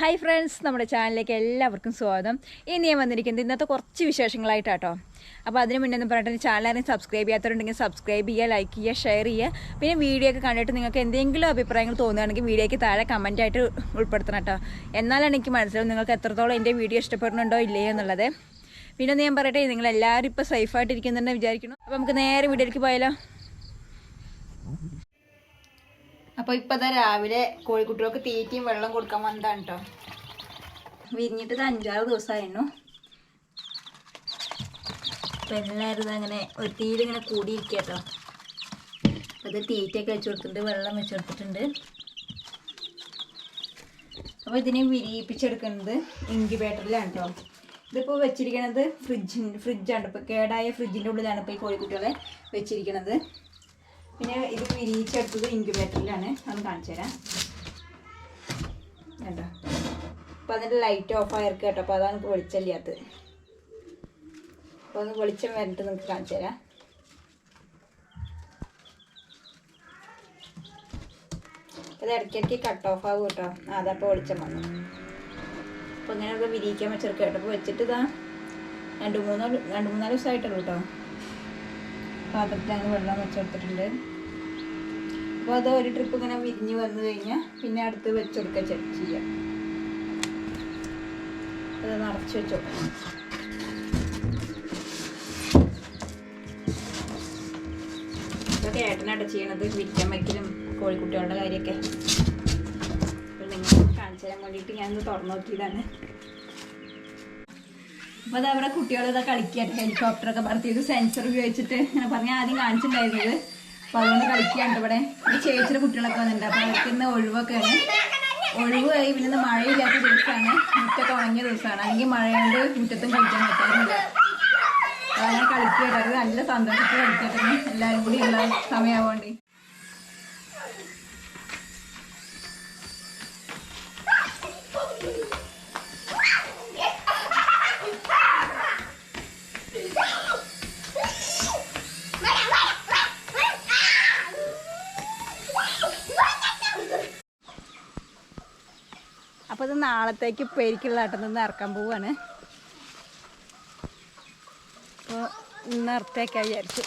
Hi friends നമ്മുടെ ചാനലിലേക്ക് എല്ലാവർക്കും സ്വാഗതം. ഇനി ഞാൻ വന്നിരിക്കുന്നത് ഇന്നത്തെ കുറച്ച് വിശേഷങ്ങളായിട്ടാട്ടോ. അപ്പോൾ അതിന് മുന്നേ എന്ന് പറഞ്ഞിട്ട് ചാനൽ ആരെങ്കിലും സബ്സ്ക്രൈബ് ചെയ്യാത്തവരുണ്ടെങ്കിൽ സബ്സ്ക്രൈബ് ചെയ്യുക ലൈക്ക് ചെയ്യുക ഷെയർ ചെയ്യുക. പിന്നെ വീഡിയോ ഒക്കെ കണ്ടിട്ട് നിങ്ങൾക്ക് എന്തെങ്കിലും അഭിപ്രായങ്ങൾ തോന്നുകയാണെങ്കിൽ വീഡിയോയ്ക്ക് താഴെ കമന്റായിട്ട് ഉൾപ്പെടുത്തണം കേട്ടോ. എന്നാലാണ് എനിക്ക് മനസ്സിലാവും നിങ്ങൾക്ക് എത്രത്തോളം എന്റെ വീഡിയോ ഇഷ്ടപ്പെടുന്നുണ്ടോ ഇല്ലയോ എന്നുള്ളത്. പിന്നെ ഞാൻ പറയട്ടെ നിങ്ങളെല്ലാവരും ഇപ്പോൾ സേഫായിട്ടിരിക്കുന്നുണ്ടെന്ന് വിചാരിക്കണം അപ്പോൾ നമുക്ക് നേരെ വീഡിയോയിലേക്ക് പോയാലോ. അപ്പോൾ ഇപ്പോൾ ഇതാ രാവിലെ കോഴിക്കുട്ടികൾക്ക് തീറ്റയും വെള്ളം കൊടുക്കാൻ വന്നതാണ് കേട്ടോ വിരിഞ്ഞിട്ട് ഇത് അഞ്ചാറ് ദിവസമായിരുന്നു അപ്പം എല്ലാവരും അങ്ങനെ ഒരു തീയിലിങ്ങനെ കൂടിയിരിക്കുക കേട്ടോ അപ്പോൾ ഇത് തീറ്റയൊക്കെ വെച്ച് കൊടുത്തിട്ടുണ്ട് വെള്ളം വെച്ച് കൊടുത്തിട്ടുണ്ട്. അപ്പോൾ ഇതിനെ വിരിയിപ്പിച്ചെടുക്കുന്നത് ഇൻക്യുബേറ്ററിലാണ് കേട്ടോ ഇതിപ്പോൾ വെച്ചിരിക്കണത് ഫ്രിഡ്ജിന്റെ ഫ്രിഡ്ജാണ്. ഇപ്പോൾ കേടായ ഫ്രിഡ്ജിന്റെ ഉള്ളിലാണ് ഇപ്പോൾ ഈ കോഴിക്കുട്ടികളെ വെച്ചിരിക്കണത്. പിന്നെ ഇത് വിരിയിച്ചെടുത്തത് ഇൻക്യുബേറ്ററിലാണ്. അത് കാണിച്ചു തരാം കേട്ടോ അപ്പോൾ അതിന്റെ ലൈറ്റ് ഓഫ് ആയിരിക്കും കേട്ടോ. അപ്പോൾ അതാണ് വെളിച്ചമില്ലാത്തത് അപ്പോൾ ഒന്ന് വെളിച്ചം വരട്ട് നിങ്ങൾക്ക് കാണിച്ചു തരാം ഇത് ഇടയ്ക്കിടയ്ക്ക് കട്ട് ഓഫ് ആകും കേട്ടോ. അതപ്പോൾ വെളിച്ചം വന്നു. അപ്പോൾ ഇങ്ങനെ ഇവിടെ വിരിയിക്കാൻ വെച്ചെടുക്കുക കേട്ടോ. അപ്പോൾ വെച്ചിട്ട് ഇതാ രണ്ട് മൂന്നോ രണ്ട് മൂന്നാൽ ദിവസമായിട്ടുള്ളൂ കേട്ടോ. പാത്രത്തിലാണ് വെള്ളം വെച്ചെടുത്തിട്ടുണ്ട് അപ്പോൾ അത് ഒരു ട്രിപ്പ് ഇങ്ങനെ വിരിഞ്ഞ് വന്നു കഴിഞ്ഞാൽ പിന്നെ അടുത്ത് വെച്ചെടുക്കുക ചെക്ക് ചെയ്യാം. അത് നിറച്ച് വെച്ചോ. ഇതൊക്കെ ഏട്ടനായിട്ട് ചെയ്യണത് വിരിക്കാൻ വയ്ക്കലും കോഴിക്കുട്ടികളുടെ കാര്യമൊക്കെ. നിങ്ങൾ കാണിച്ചു തരാൻ വേണ്ടിയിട്ട് ഞാനൊന്ന് തുറന്നു നോക്കിയതാണ്. അപ്പോൾ അത് അവരുടെ കുട്ടികൾ ഇതാ കളിക്കുകയാണ് ഹെലികോപ്റ്ററൊക്കെ പറത്തിയത് സെൻസർ ഉപയോഗിച്ചിട്ട് ഞാൻ പറഞ്ഞാൽ ആദ്യം കാണിച്ചിട്ടുണ്ടായിരുന്നത്. അപ്പോൾ അതുകൊണ്ട് കളിക്കാണ്ട് ഇവിടെ ഈ ചേച്ചിയുടെ കുട്ടികളൊക്കെ വന്നിട്ടുണ്ട്. അപ്പൊ അവർക്ക് ഇന്ന് ഒഴിവൊക്കെയാണ് ഒഴിവായി. പിന്നെ മഴയില്ലാത്ത ദിവസമാണ്. മുറ്റൊക്കെ ഉണങ്ങിയ ദിവസമാണ്. അല്ലെങ്കിൽ മഴയുണ്ട് മുറ്റത്തും കളിക്കാൻ പറ്റാറില്ല. അങ്ങനെ കളിക്കുകയാണ് നല്ല സന്തോഷത്തിൽ കളിക്കട്ടെ. എല്ലാവരും കൂടി ഉള്ള സമയമാവേണ്ടി അപ്പോൾ ഇത് നാളത്തേക്ക് പേരിക്കുള്ള ആട്ടം നിന്ന് ഇറക്കാൻ പോവാണ്. അപ്പോൾ ഇന്ന് ഇറത്തേക്കാൻ വിചാരിച്ചു.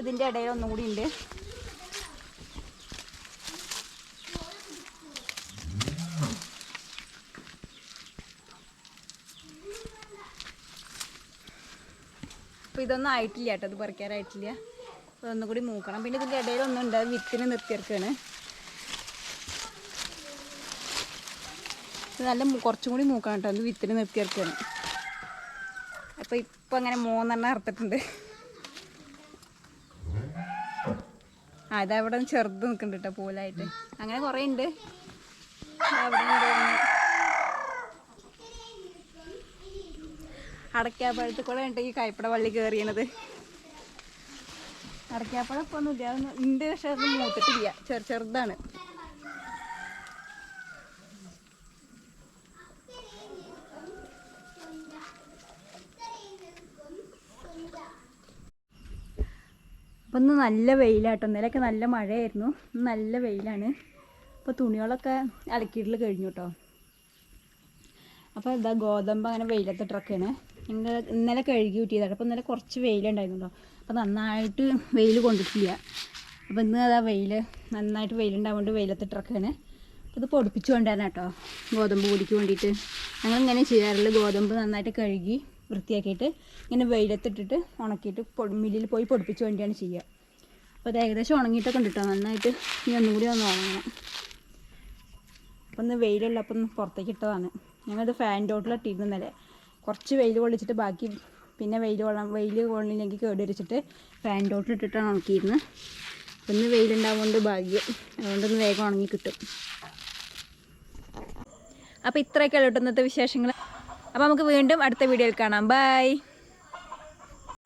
ഇതിന്റെ ഇടയിൽ ഒന്നുകൂടി ഉണ്ട്. അപ്പോൾ ഇതൊന്നും ആയിട്ടില്ല കേട്ടോ ഇത് പറിക്കാറായിട്ടില്ല അപ്പോൾ ഒന്നും കൂടി മൂക്കണം. പിന്നെ ഇതിന്റെ ഇടയിൽ ഒന്നും ഉണ്ട് അത് വിത്തിന് നിർത്തിയെടുക്കുകയാണ്. നല്ല കുറച്ചും കൂടി മൂക്കണം കേട്ടോ. അത് വിത്തിന് നിർത്തിയെടുക്കാണ് അപ്പോൾ ഇപ്പം അങ്ങനെ മൂന്നെണ്ണം അറുത്തിട്ടുണ്ട്. ആ ഇതവിടെ ചെറുത് നിൽക്കുന്നുണ്ട് കേട്ടോ പൂലായിട്ട്. അങ്ങനെ കുറേ ഉണ്ട്. അവിടെ കൂടെ ഉണ്ടെങ്കിൽ കൈപ്പട വള്ളി കയറിയണത്. അടയ്ക്കാപ്പഴം ഇപ്പൊ ഒന്നും ഇല്ല അതൊന്നും ഉണ്ട് പക്ഷെ അത് മൂത്തിട്ടില്ല. ചെറു ചെറുതാണ്. അപ്പം ഇന്ന് നല്ല വെയിലാട്ടോ. ഇന്നലെയൊക്കെ നല്ല മഴയായിരുന്നു. നല്ല വെയിലാണ്. അപ്പോൾ തുണികളൊക്കെ അലക്കിയിട്ടിൽ കഴിഞ്ഞു കേട്ടോ അപ്പോൾ ഇതാ ഗോതമ്പ് അങ്ങനെ വെയിലത്തിട്ടൊക്കെയാണ്. ഞങ്ങൾ ഇന്നലെ കഴുകി കൂട്ടിയതാണ് അപ്പോൾ ഇന്നലെ കുറച്ച് വെയിലുണ്ടായിരുന്നല്ലോ. അപ്പോൾ നന്നായിട്ട് വെയിൽ കൊണ്ടിട്ടില്ല. അപ്പോൾ ഇന്ന് അതാ വെയിൽ നന്നായിട്ട് വെയിലുണ്ടാവുകൊണ്ട് വെയിലത്തിട്ടിറക്കുകയാണ് അപ്പോൾ ഇത് പൊടിപ്പിച്ചു കൊണ്ടുവരാൻ കേട്ടോ. ഗോതമ്പ് പൊടിക്ക് വേണ്ടിയിട്ട്. ഞങ്ങൾ ഇങ്ങനെ ചെയ്യാറുള്ളത് ഗോതമ്പ് നന്നായിട്ട് കഴുകി വൃത്തിയാക്കിയിട്ട് ഇങ്ങനെ വെയിലത്തിട്ടിട്ട് ഉണക്കിയിട്ട് മില്ലിൽ പോയി പൊടിപ്പിച്ചു വേണ്ടിയാണ് ചെയ്യുക. അപ്പോൾ അത് ഏകദേശം ഉണങ്ങിയിട്ടൊക്കെ ഉണ്ട് കേട്ടോ. നന്നായിട്ട് ഇനി ഒന്നും കൂടി ഒന്ന് ഉണങ്ങണം. അപ്പം ഇന്ന് വെയിലുള്ളപ്പം പുറത്തേക്ക് ഇട്ടതാണ്. ഞങ്ങളിത് ഫാൻ ഇന്നലെ. കുറച്ച് വെയിൽ കൊള്ളിച്ചിട്ട് ബാക്കി പിന്നെ വെയിൽ കൊള്ളാം വെയിൽ കൊള്ളില്ലെങ്കിൽ കേട് വരച്ചിട്ട് പാന്റോട്ട് ഇട്ടിട്ടാണ് ഉണക്കിയിരുന്നത്. ഒന്ന് വെയിലുണ്ടാവുകൊണ്ട് ഭാഗ്യം. അതുകൊണ്ടൊന്ന് വേഗം ഉണങ്ങി കിട്ടും. അപ്പോൾ ഇത്രയൊക്കെ ഇന്നത്തെ വിശേഷങ്ങൾ അപ്പോൾ നമുക്ക് വീണ്ടും അടുത്ത വീഡിയോയിൽ കാണാം. ബൈ